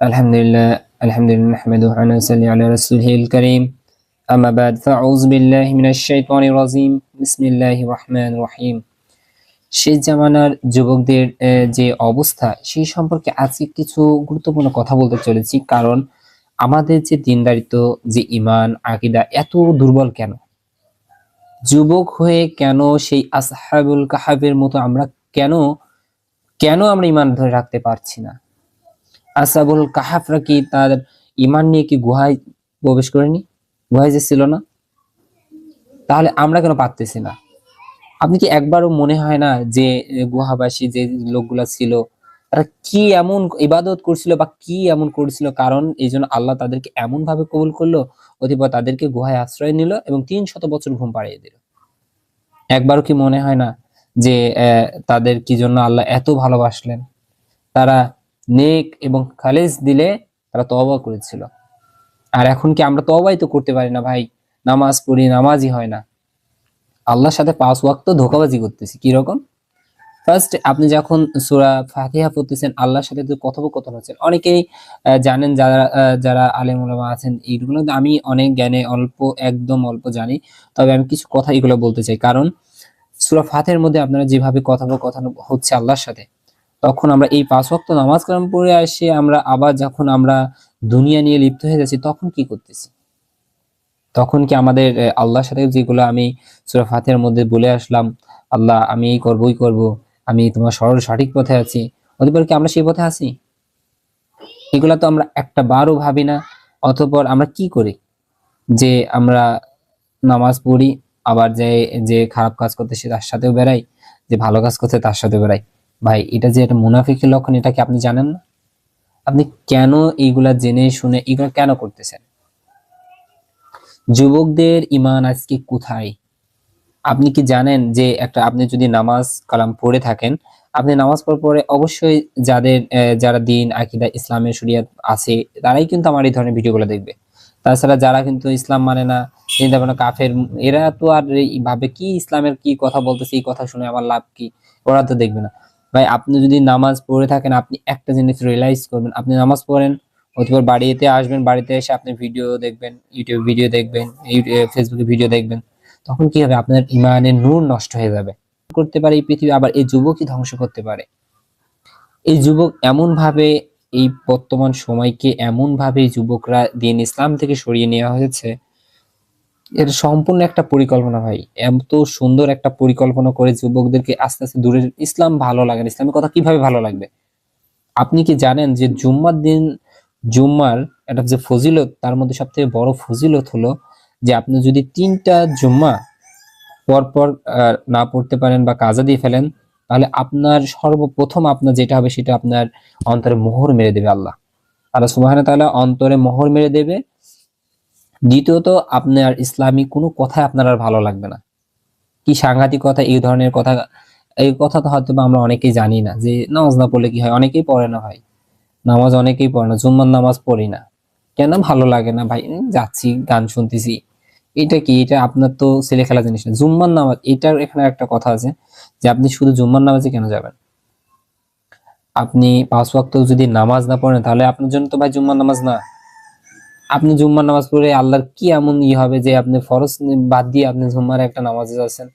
الحمد لله الحمد لله نحمده ونصلي على رسوله الكريم أما بعد فأعوذ بالله من الشيطان الرجيم بسم الله الرحمن الرحيم শেষ জামানার যুবকদের আহ, যে অবস্থা সেই সম্পর্কে আজকে কিছু গুরুত্বপূর্ণ কথা বলতে চলেছি কারণ আমাদের যে দিনদারিত্ব যে ইমান আকিদা এত দুর্বল কেন যুবক হয়ে কেন সেই আসহাবুল কাহাবের মতো আমরা কেন কেন আমরা ইমান ধরে রাখতে পারছি না আসাবুল কাহাফরা কি তার ইমান নিয়ে কি গুহায় প্রবেশ করেনি? গুহায় যে ছিল না? তাহলে আমরা কেন পারতেছি না? আপনি কি একবারও মনে হয় না যে গুহাবাসী যে লোকগুলা ছিল, তারা কি এমন ইবাদত করছিল বা কি এমন করছিল? কারণ এই জন্য আল্লাহ তাদেরকে এমন ভাবে কবুল করল, অথবা তাদেরকে গুহায় আশ্রয় নিল এবং তিন শত বছর ঘুম পাড়িয়ে দিল। একবারও কি মনে হয় না যে তাদের কি জন্য আল্লাহ এত ভালোবাসলেন? তারা নেক এবং খালেজ দিলে তারা তওবা করেছিল। আর এখন কি আমরা তওবাই তো করতে পারি না ভাই? নামাজ পড়ি, নামাজই হয় না। আল্লাহর সাথে পাঁচ ওয়াক্ত ধোকাবাজি করতেছি, কি রকম? ফার্স্ট আপনি যখন সূরা ফাতিহা পড়তেছেন, আল্লাহর সাথে কথোপকথন হচ্ছে। অনেকেই জানেন যারা যারা আলেম ওলামা আছেন এইগুলো আমি অনেক জ্ঞানে অল্প, একদম অল্প জানি। তবে আমি কিছু কথা এগুলো বলতে চাই। কারণ সূরা ফাতিহার মধ্যে আপনারা যেভাবে কথোপকথন হচ্ছে আল্লাহর সাথে তখন আমরা এই পাঁচ ওয়াক্ত নামাজ কালাম পড়ে আসে, আমরা আবার যখন আমরা দুনিয়া নিয়ে লিপ্ত হয়ে যাচ্ছি, তখন কি করতেছি? তখন কি আমাদের আল্লাহর সাথে যেগুলো আমি সূরা ফাতিহার মধ্যে বলে আসলাম, আল্লাহ আমি এই করবই করব, আমি তোমার সরল সঠিক পথে আছি হতে পারে কি আমরা সেই পথে আছি? এগুলা তো আমরা একটা বারও ভাবি না, অতঃপর আমরা কি করি? যে আমরা নামাজ পড়ি, আবার যে যে খারাপ কাজ করতেছে তার সাথেও বেড়াই, যে ভালো কাজ করছে তার সাথে বেড়াই। ভাই, এটা যে একটা মুনাফিকের লক্ষণ, এটা কি আপনি জানেন না? আপনি কেন এইগুলা জেনে শুনে এগুলা কেন করতেছেন? যুবকদের ইমান আজকে কোথায়? আপনি কি জানেন যে একটা, আপনি যদি নামাজ কালাম পড়ে থাকেন, আপনি নামাজ পড়ার পরে অবশ্যই যাদের যারা দিন, আকিদা, ইসলামের শরিয়াত আছে, তারাই কিন্তু আমার এই ধরনের ভিডিওগুলো দেখবে। তাছাড়া যারা কিন্তু ইসলাম মানে না, চিন্তা ভাবনা কাফের, এরা তো আর ভাবে কি ইসলামের কি কথা বলতেছে, এই কথা শুনে আমার লাভ কি? ওরা তো দেখবে না। ভাই, আপনি যদি নামাজ পড়ে থাকেন, আপনি একটা জিনিস রিয়েলাইজ করবেন। আপনি নামাজ পড়েন, অথবা বাড়িতে আসবেন, বাড়িতে এসে আপনি ভিডিও দেখবেন ইউটিউব ভিডিও দেখবেন ফেসবুকে ভিডিও দেখবেন, তখন কি হবে? আপনার ইমানের নূর নষ্ট হয়ে যাবে। করতে পারে এই পৃথিবী, আবার এই যুবকই ধ্বংস করতে পারে। এই যুবক এমন ভাবে এই বর্তমান সময়কে এমন ভাবে যুবকরা দিন ইসলাম থেকে সরিয়ে নেওয়া হয়েছে এর সম্পূর্ণ একটা পরিকল্পনা ভাই। এত সুন্দর একটা পরিকল্পনা করে যুবকদেরকে আস্তে আস্তে দূরে ইসলাম ভালো লাগে না। ইসলামের কথা কীভাবে ভালো লাগবে? আপনি কি জানেন যে জুম্মার দিন, জুম্মার একটা যে ফজিলত, তার মধ্যে সব থেকে বড় ফজিলত হলো যে আপনি যদি তিনটা জুম্মা পরপর না পড়তে পারেন বা কাজা দিয়ে ফেলেন, তাহলে আপনার সর্বপ্রথম আপনার যেটা হবে সেটা আপনার অন্তরে মোহর মেরে দেবে আল্লাহ। আল্লাহ সুবহানাহু ওয়া তাআলা অন্তরে মোহর মেরে দেবে দ্বিতীয়ত, আপনার ইসলামী কোনো কথা আপনার আর ভালো লাগবে না। কি সাংঘাতিক কথা, এই ধরনের কথা, এই কথা তো হয়তো আমরা অনেকেই জানি না, যে নামাজ না পড়লে কি হয়? অনেকেই পড়ে না ভাই। নামাজ অনেকেই পড়ে না, জুম্মার নামাজ পড়ি না। কেন ভালো লাগে না ভাই? যাচ্ছি, গান শুনতেছি। এটা কি? এটা আপনার তো ছেলে খেলা জিনিস না। জুম্মার নামাজ, এটার এখানে একটা কথা আছে, যে আপনি শুধু জুম্মার নামাজে কেন যাবেন? আপনি পাঁচ ওয়াক্ত যদি নামাজ না পড়েন, তাহলে আপনার জন্য তো ভাই জুম্মার নামাজ না। আপনি জুম্মার নামাজ পড়ে আল্লাহর কি এমন ই হবে যে আপনি ফরজ বাদ দিয়ে আপনি জুম্মার একটা নামাজে যাচ্ছেন?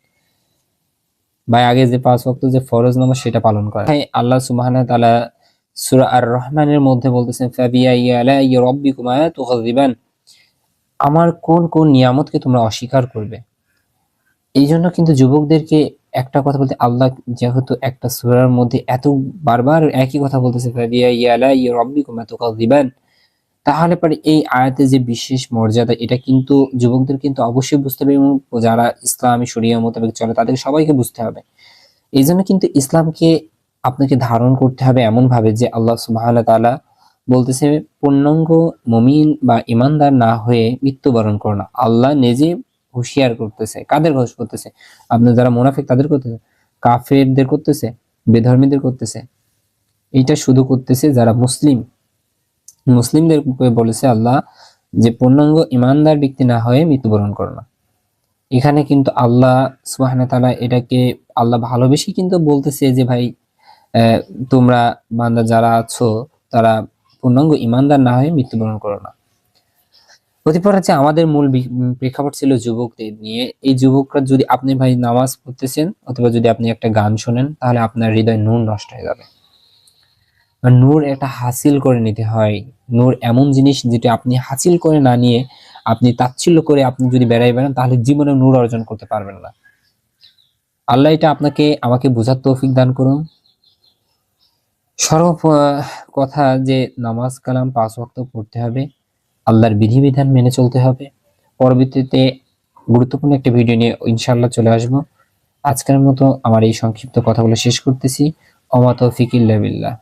ভাই, আগে যে পাঁচ ওয়াক্ত যে ফরজ নামাজ সেটা পালন করে ভাই আল্লাহ সুবহানাহু তাআলা সূরা আর রহমানের মধ্যে বলতেছেন ফাবিয়া আমার কোন কোন নিয়ামতকে তোমরা অস্বীকার করবে? এই জন্য কিন্তু যুবকদেরকে একটা কথা বলতে, আল্লাহ যেহেতু একটা সূরার মধ্যে এত বারবার একই কথা বলতেছে ফাবিয়া ইয়ালা রাব্বিকুমা তুকাযিবান তাহলে পরে এই আয়াতে যে বিশেষ মর্যাদা, এটা কিন্তু যুবকদের কিন্তু অবশ্যই বুঝতে হবে এবং যারা ইসলামী শরিয়া মোতাবেক চলে তাদের সবাইকে বুঝতে হবে। এই জন্য কিন্তু ইসলামকে আপনাকে ধারণ করতে হবে এমন ভাবে যে আল্লাহ তাআলা বলতেছে, পূর্ণাঙ্গ মমিন বা ইমানদার না হয়ে মৃত্যুবরণ করো না। আল্লাহ নিজে হুঁশিয়ার করতেছে। কাদের ঘোষ করতেছে? আপনার যারা মুনাফিক তাদের করতেছে। কাফেরদের করতেছে, বেধর্মীদের করতেছে। এইটা শুধু করতেছে যারা মুসলিম। মুসলিমদের বলেছে আল্লাহ যে পূর্ণাঙ্গ ইমানদার ব্যক্তি না হয়ে মৃত্যুবরণ করো না। এখানে কিন্তু আল্লাহ সুবহানাহু তাআলা এটাকে আল্লাহ ভালোবেসে কিন্তু বলতেছে যে ভাই তোমরা বান্দা যারা আছো, তারা পূর্ণাঙ্গ ইমানদার না হয়ে মৃত্যুবরণ করো না। প্রতিপর হচ্ছে আমাদের মূল প্রেক্ষাপট ছিল যুবকদের নিয়ে। এই যুবকরা যদি আপনি ভাই নামাজ পড়তেছেন, অথবা যদি আপনি একটা গান শোনেন, তাহলে আপনার হৃদয় নুন নষ্ট হয়ে যাবে। নূর একটা হাসিল করে নিতে হয়। নূর এমন জিনিস যেটা আপনি হাসিল করে না নিয়ে আপনি তাচ্ছিল্য করে আপনি যদি বেড়াই বেড়ান, তাহলে জীবনে নূর অর্জন করতে পারবেন না। আল্লাহ এটা আপনাকে, আমাকে বোঝার তৌফিক দান করুন। সর্ব কথা যে নামাজ কালাম পাঁচ ওয়াক্ত পড়তে হবে, আল্লাহর বিধিবিধান মেনে চলতে হবে। পরবর্তীতে গুরুত্বপূর্ণ একটা ভিডিও নিয়ে ইনশাআল্লাহ চলে আসব। আজকের মতো আমার এই সংক্ষিপ্ত কথাগুলো শেষ করতেছি। অমা তৌফিক ইল্লা বিল্লাহ।